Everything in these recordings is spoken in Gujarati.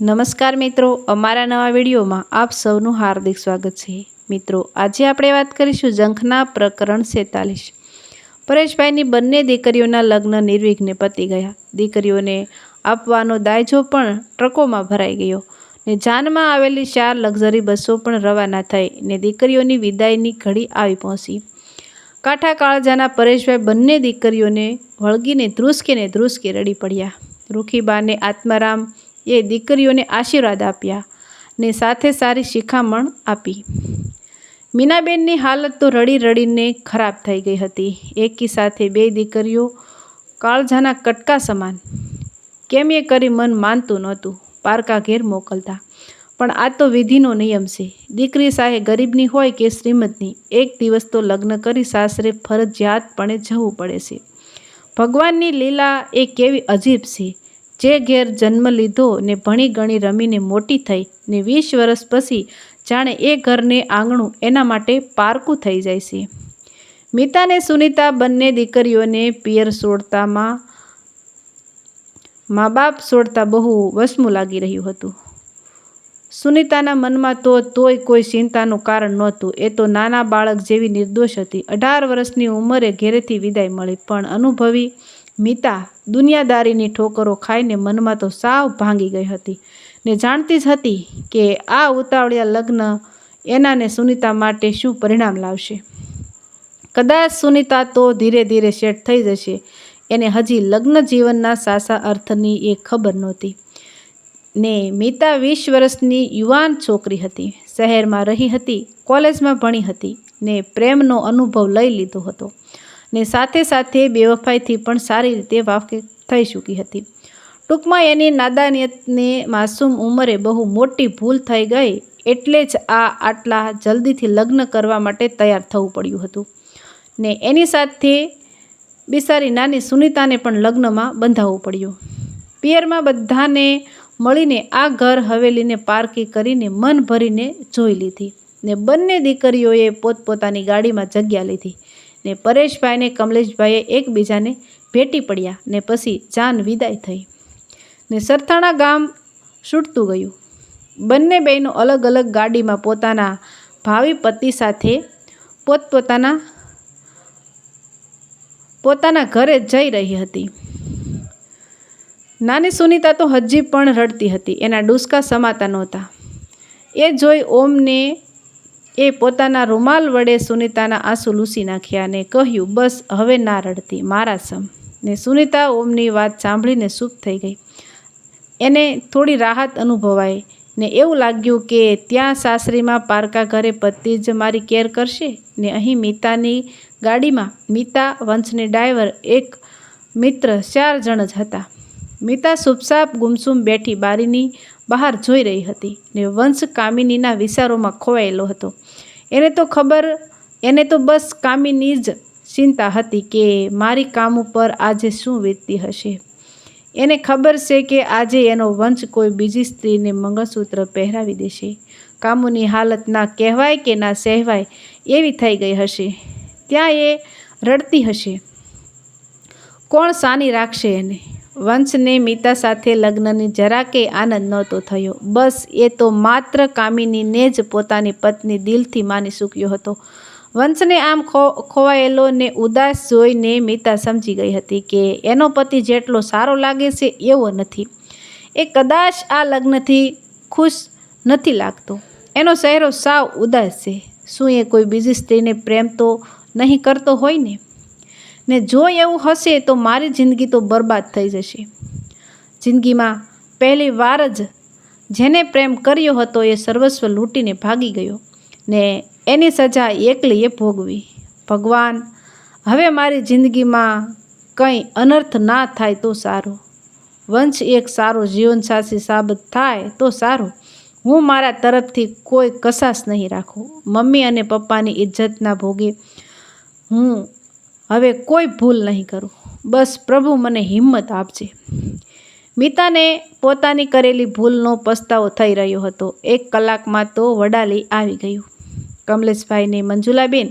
નમસ્કાર મિત્રો, અમારા નવા વિડીયોમાં આપ સૌનું હાર્દિક સ્વાગત છે. મિત્રો, આજે આપણે વાત કરીશું જંખના પ્રકરણ સેતાલીસ. પરેશભાઈની બંને દીકરીઓના લગ્ન નિર્વિઘ્ને પતી ગયા. દીકરીઓને આપવાનો દાયજો પણ ટ્રકોમાં ભરાઈ ગયો ને જાનમાં આવેલી ચાર લક્ઝરી બસો પણ રવાના થઈ ને દીકરીઓની વિદાયની ઘડી આવી પહોંચી. કાંઠા કાળજાના પરેશભાઈ બંને દીકરીઓને વળગીને ધ્રુસકે ને ધ્રુસકે રડી પડ્યા. રૂખીબાને આત્મારામ એ દીકરીઓને આશીર્વાદ આપ્યા ને સાથે સારી શિખામણ આપી. મીનાબેનની હાલત તો રડી રડીને ખરાબ થઈ ગઈ હતી. એકી સાથે બે દીકરીઓ કાળજાના કટકા સમાન. કેમ એ કરી મન માનતું નહોતું. પારકા ઘેર મોકલતા. પણ આ તો વિધિનો નિયમ છે. દીકરી સાહે ગરીબની હોય કે શ્રીમતની એક દિવસ તો લગ્ન કરી સાસરે ફરજિયાતપણે જવું પડે છે. ભગવાનની લીલા એ કેવી અજીબ છે. જે ઘેર જન્મ લીધો ને ભણી ગણી રમીને મોટી થઈ ને વીસ વર્ષ પછી જાણે એ ઘરને આંગણું એના માટે પારકું થઈ જાય છે. મિતા ને સુનિતા બંને દીકરીઓને પિયર સોડતામાં, મા બાપ સોડતા બહુ વસમું લાગી રહ્યું હતું. સુનિતાના મનમાં તો તોય કોઈ ચિંતાનું કારણ નહોતું. એ તો નાના બાળક જેવી નિર્દોષ હતી. અઢાર વર્ષની ઉંમરે ઘેરેથી વિદાય મળી, પણ અનુભવી મીતા દુનિયાદારીની ઠોકરો ખાઈને મનમાં તો સાવ ભાંગી ગઈ હતી ને જાણતી જ હતી કે આ ઉતાવળિયા લગ્ન એના ને સુનિતા માટે શું પરિણામ લાવશે. કદાચ સુનિતા તો ધીરે ધીરે સેટ થઈ જશે. એને હજી લગ્ન જીવનના સાસા અર્થની એ ખબર નહોતી. ને મીતા વીસ વર્ષની યુવાન છોકરી હતી. શહેરમાં રહી હતી, કોલેજમાં ભણી હતી ને પ્રેમનો અનુભવ લઈ લીધો હતો. ને સાથે સાથે બેવફાઈથી પણ સારી રીતે વાકેફ થઈ ચૂકી હતી. ટૂંકમાં એની નાદાનિયતને માસૂમ ઉંમરે બહુ મોટી ભૂલ થઈ ગઈ એટલે જ આ આટલા જલ્દીથી લગ્ન કરવા માટે તૈયાર થવું પડ્યું હતું. ને એની સાથે બિસારી નાની સુનિતાને પણ લગ્નમાં બંધાવવું પડ્યું. પિયરમાં બધાને મળીને આ ઘર હવેલીને પારકી કરીને મન ભરીને જોઈ લીધી ને બંને દીકરીઓએ પોતપોતાની ગાડીમાં જગ્યા લીધી. ને પરેશભાઈને કમલેશભાઈએ એકબીજાને ભેટી પડ્યા ને પછી જાન વિદાય થઈ. ને સરથાણા ગામ છૂટતું ગયું. બંને બહેનો અલગ અલગ ગાડીમાં પોતાના ભાવિ પતિ સાથે પોતપોતાના પોતાના ઘરે જઈ રહી હતી. નાની સુનિતા તો હજી પણ રડતી હતી, એના ડૂસકા સમાતા નહોતા. એ જોઈ ઓમને એ પોતાના રૂમાલ વડે સુનિતાના આંસુ લૂસી નાખ્યા અને કહ્યું, બસ, હવે ના રડતી, મારા સમ. ને સુનિતા ઓમની વાત સાંભળીને ચૂપ થઈ ગઈ. એને થોડી રાહત અનુભવાઈ ને એવું લાગ્યું કે ત્યાં સાસરીમાં પારકા ઘરે પતિ જ મારી કેર કરશે ને અહીં મીતાની ગાડીમાં મીતા વંશની ડ્રાઈવર એક મિત્ર ચાર જણ જ હતા. મીતા સુપસાપ ગુમસુમ બેઠી બારીની બહાર જોઈ રહી હતી ને વંશ કામિનીના વિચારોમાં ખોવાયેલો હતો. એને તો ખબર, એને તો બસ કામિની જ ચિંતા હતી કે મારી કામ ઉપર આજે શું વીતતી હશે. એને ખબર છે કે આજે એનો વંશ કોઈ બીજી સ્ત્રીને મંગળસૂત્ર પહેરાવી દેશે. કામુની હાલત ના કહેવાય કે ના સહેવાય એવી થઈ ગઈ હશે. ત્યાં એ રડતી હશે. કોણ સાની રાખશે એને? વંશને મીતા સાથે લગ્નની જરાકે આનંદ નહોતો થયો. બસ એ તો માત્ર કામિનીને જ પોતાની પત્ની દિલથી માની ચૂક્યો હતો. વંશને આમ ખો ખોવાયેલો ને ઉદાસ જોઈને મીતા સમજી ગઈ હતી કે એનો પતિ જેટલો સારો લાગે છે એવો નથી. એ કદાચ આ લગ્નથી ખુશ નથી લાગતો. એનો ચહેરો સાવ ઉદાસ છે. શું એ કોઈ બીજી સ્ત્રીને પ્રેમ તો નહીં કરતો હોય ને? ને જો એવું હશે તો મારી જિંદગી તો બરબાદ થઈ જશે. જિંદગીમાં પહેલી વાર જ જેને પ્રેમ કર્યો હતો એ સર્વસ્વ લૂંટીને ભાગી ગયો ને એની સજા એકલીએ ભોગવી. ભગવાન, હવે મારી જિંદગીમાં કંઈ અનર્થ ના થાય તો સારું. વંશ એક સારો, જીવનસાથી સાબિત થાય તો સારું. હું મારા તરફથી કોઈ કસાશ નહીં રાખું. મમ્મી અને પપ્પાની ઇજ્જતના ભોગે હું હવે કોઈ ભૂલ નહીં કરું. બસ પ્રભુ મને હિંમત આપજે. મીતાને પોતાની કરેલી ભૂલનો પસ્તાવો થઈ રહ્યો હતો. એક કલાકમાં તો વડાલી આવી ગયું. કમલેશભાઈને મંજુલાબેન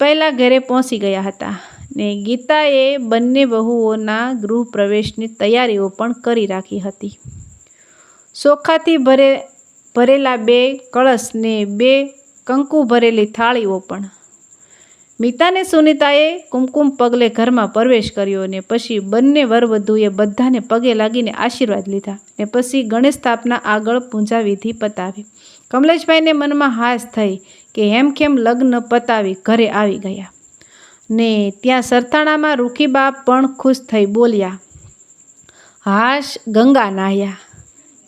પહેલાં ઘરે પહોંચી ગયા હતા ને ગીતાએ બંને વહુઓના ગૃહ પ્રવેશની તૈયારીઓ પણ કરી રાખી હતી. ચોખાથી ભરે ભરેલા બે કળશને બે કંકુ ભરેલી થાળીઓ પણ મીતાને સુનિતાએ કુમકુમ પગલે ઘરમાં પ્રવેશ કર્યો ને પછી બંને વરવધુએ બધાને પગે લાગીને આશીર્વાદ લીધા ને પછી ગણેશ સ્થાપના આગળ પૂંજાવિધિ પતાવી. કમલેશભાઈને મનમાં હાશ થઈ કે હેમખેમ લગ્ન પતાવી ઘરે આવી ગયા. ને ત્યાં સરથાણામાં રૂખીબા પણ ખુશ થઈ બોલ્યા, હાશ ગંગા નાહ્યા.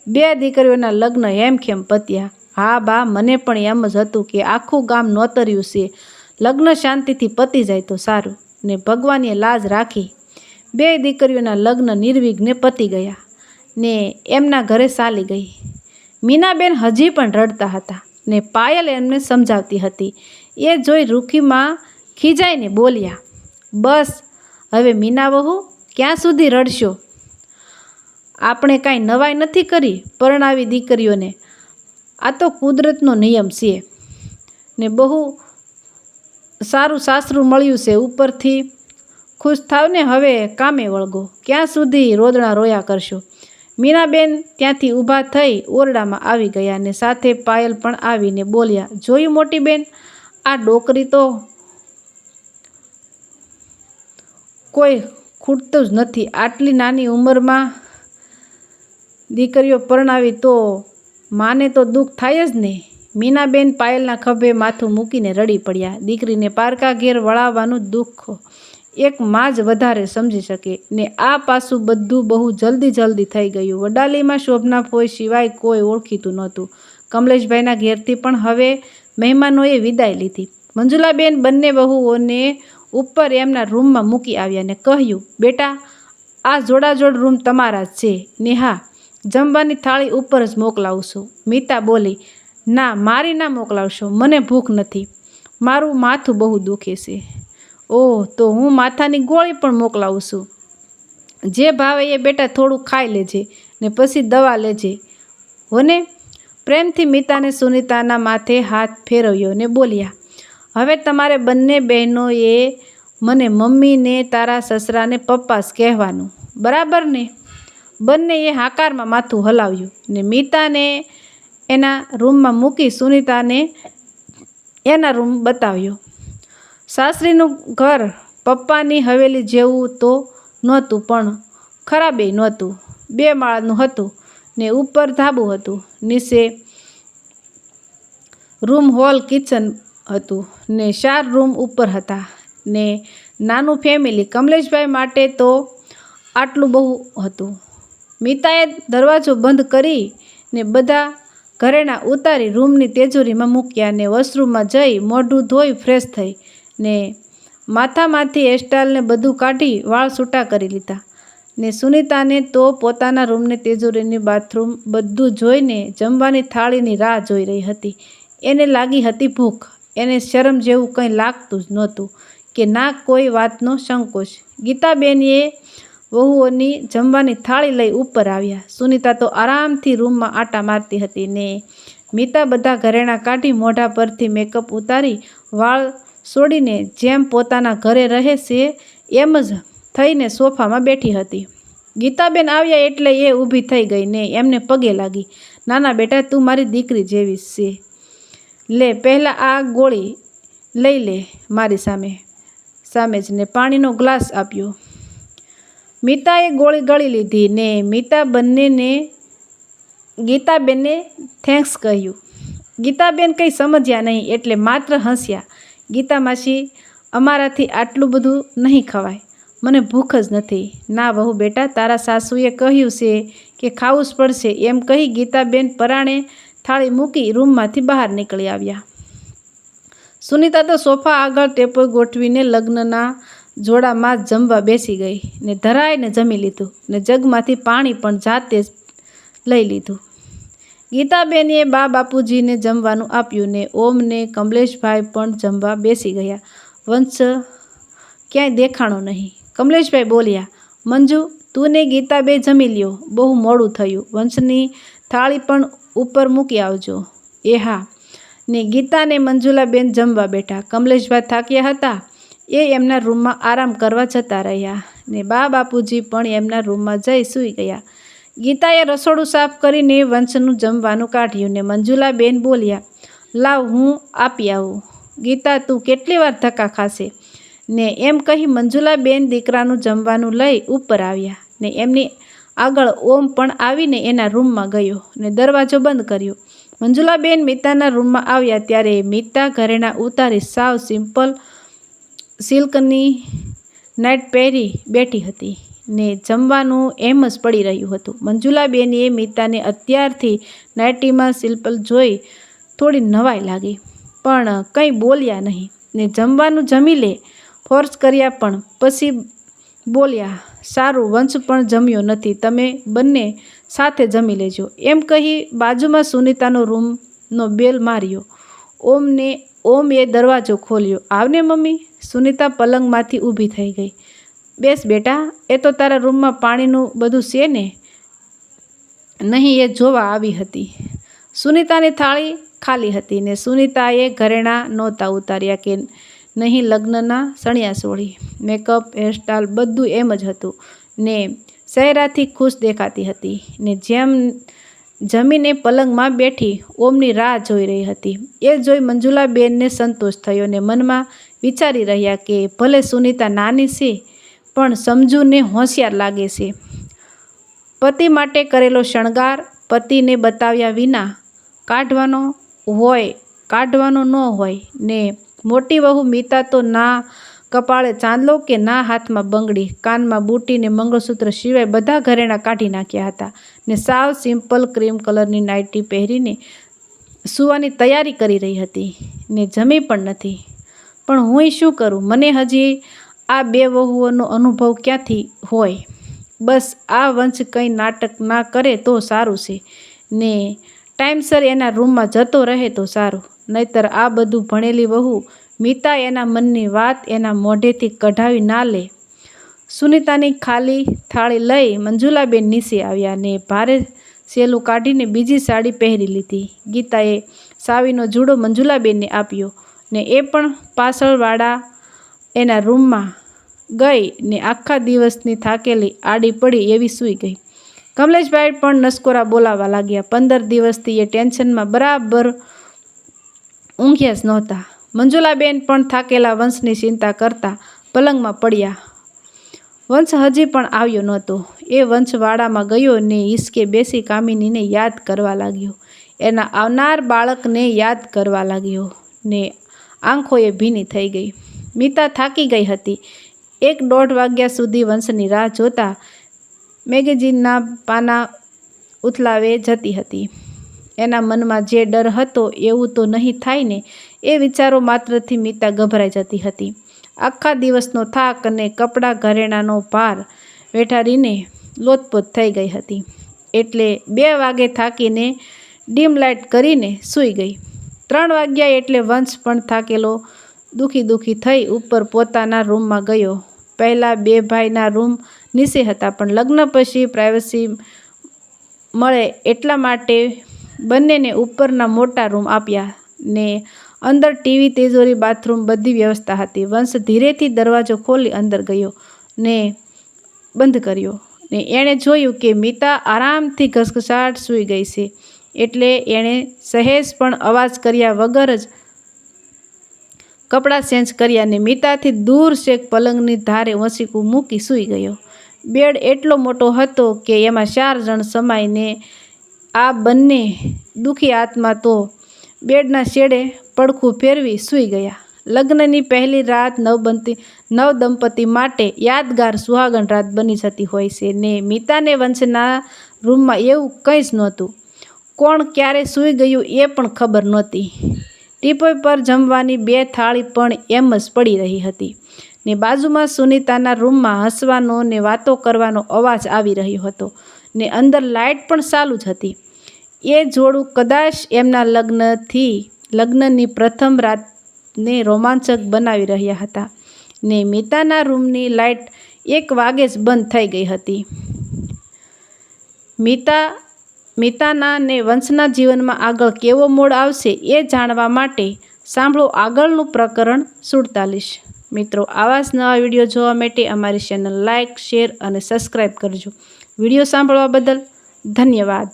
બે દીકરીઓના લગ્ન હેમખેમ પત્યા. હા બા, મને પણ એમ જ હતું કે આખું ગામ નોતર્યું છે. લગ્ન શાંતિથી પતી જાય તો સારું. ને ભગવાને લાજ રાખી બે દીકરીઓના લગ્ન નિર્વિઘ્ને પતી ગયા ને એમના ઘરે ચાલી ગઈ. મીનાબેન હજી પણ રડતા હતા ને પાયલ એમને સમજાવતી હતી. એ જોઈ રૂખીમાં ખીજાઈને બોલ્યા, બસ, હવે મીના વહુ, ક્યાં સુધી રડશો? આપણે કાંઈ નવાઈ નથી કરી પરણાવી દીકરીઓને. આ તો કુદરતનો નિયમ છે. ને બહુ સારું સાસરું મળ્યું છે ઉપરથી. ખુશ થાવ ને હવે કામે વળગો. ક્યાં સુધી રોદણા રોયા કરશો? મીનાબેન ત્યાંથી ઊભા થઈ ઓરડામાં આવી ગયા ને સાથે પાયલ પણ આવીને બોલ્યા, જોયું મોટી બેન આ ડોકરી તો કોઈ ખૂટતું જ નથી. આટલી નાની ઉંમરમાં દીકરીઓ પરણાવી તો માને તો દુઃખ થાય જ ને. મીનાબેન પાયલના ખભે માથું મૂકીને રડી પડ્યા. દીકરીને પારકા ઘેર વળાવવાનું દુઃખ એક માં જ વધારે સમજી શકે ને આ પાસું બધું બહુ જલ્દી જલ્દી થઈ ગયું. વડાલીમાં શોભના ફોઈ સિવાય કોઈ ઓળખીતું નહોતું. કમલેશભાઈના ઘેરથી પણ હવે મહેમાનોએ વિદાય લીધી. મંજુલાબેન બંને બહુઓને ઉપર એમના રૂમમાં મૂકી આવ્યા ને કહ્યું, બેટા, આ જોડાજોડ રૂમ તમારા છે. ને હા જમવાની થાળી ઉપર જ મોકલાવશું મીતા બોલી ના, મારી ના મોકલાવશો, મને ભૂખ નથી. મારું માથું બહુ દુખે છે. ઓહ, તો હું માથાની ગોળી પણ મોકલાવું છું. જે ભાવે એ બેટા થોડું ખાઈ લેજે ને પછી દવા લેજે. હોને? પ્રેમથી મીતાને સુનિતાના માથે હાથ ફેરવ્યો ને બોલ્યા, હવે તમારે બંને બહેનોએ મને મમ્મીને તારા સસરાને પપ્પાસ કહેવાનું. બરાબર ને? બંનેએ હાકારમાં માથું હલાવ્યું ને મીતાને એના રૂમમાં મૂકી સુનિતાને એના રૂમ બતાવ્યો. સાસરીનું ઘર પપ્પાની હવેલી જેવું તો નહોતું, પણ ખરાબે નહોતું. બે માળનું હતું ને ઉપર ધાબું હતું. નીચે રૂમ હોલ કિચન હતું ને ચાર રૂમ ઉપર હતા ને નાનું ફેમિલી. કમલેશભાઈ માટે તો આટલું બહુ હતું. મીતાએ દરવાજો બંધ કરી ને બધા ઘરેણા ઉતારી રૂમની તેજોરીમાં મૂક્યા ને વોશરૂમમાં જઈ મોઢું ધોઈ ફ્રેશ થઈ ને માથામાંથી હેરસ્ટાઈલને બધું કાઢી વાળ છૂટા કરી લીધા. ને સુનિતાને તો પોતાના રૂમની તેજોરીની બાથરૂમ બધું જોઈને જમવાની થાળીની રાહ જોઈ રહી હતી. એને લાગી હતી ભૂખ. એને શરમ જેવું કંઈ લાગતું જ નહોતું કે ના કોઈ વાતનો સંકોચ. ગીતાબેનએ વહુઓની જમવાની થાળી લઈ ઉપર આવ્યા. સુનિતા તો આરામથી રૂમમાં આટા મારતી હતી ને મીતા બધા ઘરેણાં કાઢી મોઢા પરથી મેકઅપ ઉતારી, વાળ છોડીને જેમ પોતાના ઘરે રહે છે એમ જ થઈને સોફામાં બેઠી હતી. ગીતાબેન આવ્યા એટલે એ ઊભી થઈ ગઈ ને એમને પગે લાગી. નાના બેટા, તું મારી દીકરી જેવી છે. લે, પહેલાં આ ગોળી લઈ લે મારી સામે. સામે જ ને પાણીનો ગ્લાસ આપ્યો. મીતાએ ગોળી ગળી લીધી ને મીતા બંનેને, ગીતાબેનને થેન્ક્સ કહ્યું. ગીતાબેન કંઈ સમજ્યા નહીં એટલે માત્ર હસ્યા. ગીતા માસી, અમારાથી આટલું બધું નહીં ખવાય. મને ભૂખ જ નથી. ના વહુ બેટા, તારા સાસુએ કહ્યું છે કે ખાવું જ પડશે. એમ કહી ગીતાબેન પરાણે થાળી મૂકી રૂમમાંથી બહાર નીકળી આવ્યા. સુનિતા તો સોફા આગળ ટેપો ગોઠવીને લગ્નના જોડામાં જ જમવા બેસી ગઈ ને ધરાઈને જમી લીધું ને જગમાંથી પાણી પણ જાતે જ લઈ લીધું. ગીતાબેને બા બાપુજીને જમવાનું આપ્યું ને ઓમને કમલેશભાઈ પણ જમવા બેસી ગયા. વંશ, ક્યાંય દેખાણો નહીં. કમલેશભાઈ બોલ્યા, મંજુ તું ને ગીતાબે જમી લ્યો. બહુ મોડું થયું. વંશની થાળી પણ ઉપર મૂકી આવજો. એ હા. ને ગીતા ને મંજુલાબેન જમવા બેઠા. કમલેશભાઈ થાક્યા હતા. એ એમના રૂમમાં આરામ કરવા જતા રહ્યા ને બા બાપુજી પણ એમના રૂમમાં જઈ સૂઈ ગયા. ગીતાએ રસોડું સાફ કરીને વંશનું જમવાનું કાઢ્યું ને મંજુલાબેન બોલ્યા, લાવ, હું આપી આવું. ગીતા, તું કેટલી વાર ધક્કા ખાશે? ને એમ કહી મંજુલાબેન દીકરાનું જમવાનું લઈ ઉપર આવ્યા ને એમની આગળ ઓમ પણ આવીને એના રૂમમાં ગયો ને દરવાજો બંધ કર્યો. મંજુલાબેન મીતાના રૂમમાં આવ્યા ત્યારે મીતા ઘરેણા ઉતારી સાવ સિમ્પલ સિલ્કની નેટ પહેરી બેઠી હતી ને જમવાનું એમ જ પડી રહ્યું હતું. મંજુલાબેનીએ મિતાને અત્યારથી નાઇટીમાં સિલ્પલ જોઈ થોડી નવાઈ લાગી, પણ કંઈ બોલ્યા નહીં ને જમવાનું જમી લે, ફોર્સ કર્યા પણ પછી બોલ્યા, સારું, વંશ પણ જમ્યો નથી, તમે બંને સાથે જમી લેજો. એમ કહી બાજુમાં સુનિતાનો રૂમનો બેલ માર્યો. ઓમને, ઓમ એ દરવાજો ખોલ્યો. આવને, મમ્મી. સુનિતા પલંગમાંથી ઊભી થઈ ગઈ. બેસ બેટા, એ તો તારા રૂમમાં પાણીનું બધું છે ને? નહીં, એ જોવા આવી હતી. સુનિતાની થાળી ખાલી હતી ને સુનિતાએ ઘરેણાં નહોતા ઉતાર્યા કે નહીં લગ્નના સણિયા સોળી, મેકઅપ હેરસ્ટાઈલ બધું એમ જ હતું ને સહેરાથી ખુશ દેખાતી હતી ને જેમ જમીને પલંગમાં બેઠી, ઓમની રાહ જોઈ રહી હતી. એ જોઈ મંજુલાબેનને સંતોષ થયો ને મનમાં વિચારી રહ્યા કે ભલે સુનિતા નાની છે, પણ સમજુને હોશિયાર લાગે છે. પતિ માટે કરેલો શણગાર પતિને બતાવ્યા વિના કાઢવાનો હોય, કાઢવાનો ન હોય ને મોટી વહુ મીતા તો ના કપાળે ચાંદલો કે ના હાથમાં બંગડી, કાનમાં બૂટી ને મંગળસૂત્ર સિવાય બધા ઘરેણાં કાઢી નાખ્યા હતા ને સાવ સિમ્પલ ક્રીમ કલરની નાઇટી પહેરીને સૂવાની તૈયારી કરી રહી હતી ને જમી પણ નથી. પણ હું શું કરું? મને હજી આ બે વહુઓનો અનુભવ ક્યાંથી હોય? બસ આ વંશ કંઈ નાટક ના કરે તો સારું છે. ને ટાઈમસર એના રૂમમાં જતો રહે તો સારું. નહીતર આ બધું ભણેલી વહુ મીતા એના મનની વાત એના મોઢેથી કઢાવી ના લે. સુનિતાની ખાલી થાળી લઈ મંજુલાબેન નીચે આવ્યા ને ભારે સેલું કાઢીને બીજી સાડી પહેરી લીધી. ગીતાએ સાવીનો જુડો મંજુલાબેનને આપ્યો. ને એ પણ પાછળવાળા એના રૂમમાં ગઈ ને આખા દિવસની થાકેલી આડી પડી એવી સૂઈ ગઈ. કમલેશભાઈ પણ નસકોરા બોલાવવા લાગ્યા. પંદર દિવસથી એ ટેન્શનમાં બરાબર ઊંઘ્યા જ નહોતા. મંજુલાબેન પણ થાકેલા વંશની ચિંતા કરતા પલંગમાં પડ્યા. વંશ હજી પણ આવ્યો નહોતો. એ વંશવાડામાં ગયો ને ઈસકે બેસી કામિનીને યાદ કરવા લાગ્યો. એના આવનાર બાળકને યાદ કરવા લાગ્યો ને આંખોએ ભીની થઈ ગઈ. મીતા થાકી ગઈ હતી. એક દોઢ વાગ્યા સુધી વંશની રાહ જોતા મેગેઝિનના પાના ઉથલાવે જતી હતી. એના મનમાં જે ડર હતો એવું તો નહીં થાય ને, એ વિચારો માત્રથી મીતા ગભરાઈ જતી હતી. આખા દિવસનો થાક અને કપડાં ઘરેણાંનો ભાર વેઠારીને લોતપોત થઈ ગઈ હતી. એટલે બે વાગે થાકીને ડીમ લાઇટ કરીને સૂઈ ગઈ. ત્રણ વાગ્યા એટલે વંશ પણ થાકેલો. દુખી દુખી થઈ ઉપર પોતાના રૂમમાં ગયો. પહેલાં બે ભાઈના રૂમ નીચે હતા, પણ લગ્ન પછી પ્રાઇવસી મળે એટલા માટે બંનેને ઉપરના મોટા રૂમ આપ્યા ને અંદર ટીવી, તેજોરી, બાથરૂમ બધી વ્યવસ્થા હતી. વંશ ધીરેથી દરવાજો ખોલી અંદર ગયો ને બંધ કર્યો ને એણે જોયું કે મીતા આરામથી ઘસઘસાટ સૂઈ ગઈ છે. એટલે એણે સહેજ પણ અવાજ કર્યા વગર જ કપડાં ચેન્જ કર્યા ને મીતાથી દૂર શેક પલંગની ધારે વસીકું મૂકી સૂઈ ગયો. બેડ એટલો મોટો હતો કે એમાં ચાર જણ સમાઈને આ બંને દુઃખી આત્મા તો બેડના શેડે પડખું ફેરવી સૂઈ ગયા. લગ્નની પહેલી રાત નવબંતી નવ દંપતી માટે યાદગાર સુહાગણ રાત બની જતી હોય છે ને મીતાને વંશના રૂમમાં એવું કંઈ જ નહોતું. કોણ ક્યારે સૂઈ ગયું એ પણ ખબર નહોતી. ટીપોય પર જમવાની બે થાળી પણ એમ જ પડી રહી હતી ને બાજુમાં સુનિતાના રૂમમાં હસવાનો ને વાતો કરવાનો અવાજ આવી રહ્યો હતો ને અંદર લાઇટ પણ ચાલુ જ હતી. એ જોડું કદાચ એમના લગ્નથી, લગ્નની પ્રથમ રાતને રોમાંચક બનાવી રહ્યા હતા ને મીતાના રૂમની લાઇટ એક વાગે જ બંધ થઈ ગઈ હતી. મીતા મીતાના ને વંશના જીવનમાં આગળ કેવો મોડ આવશે એ જાણવા માટે સાંભળો આગળનું પ્રકરણ સુડતાલીસ. મિત્રો, આવા જ નવા વીડિયો જોવા માટે અમારી ચેનલ લાઇક શેર અને સબસ્ક્રાઈબ કરજો. વીડિયો સાંભળવા બદલ ધન્યવાદ.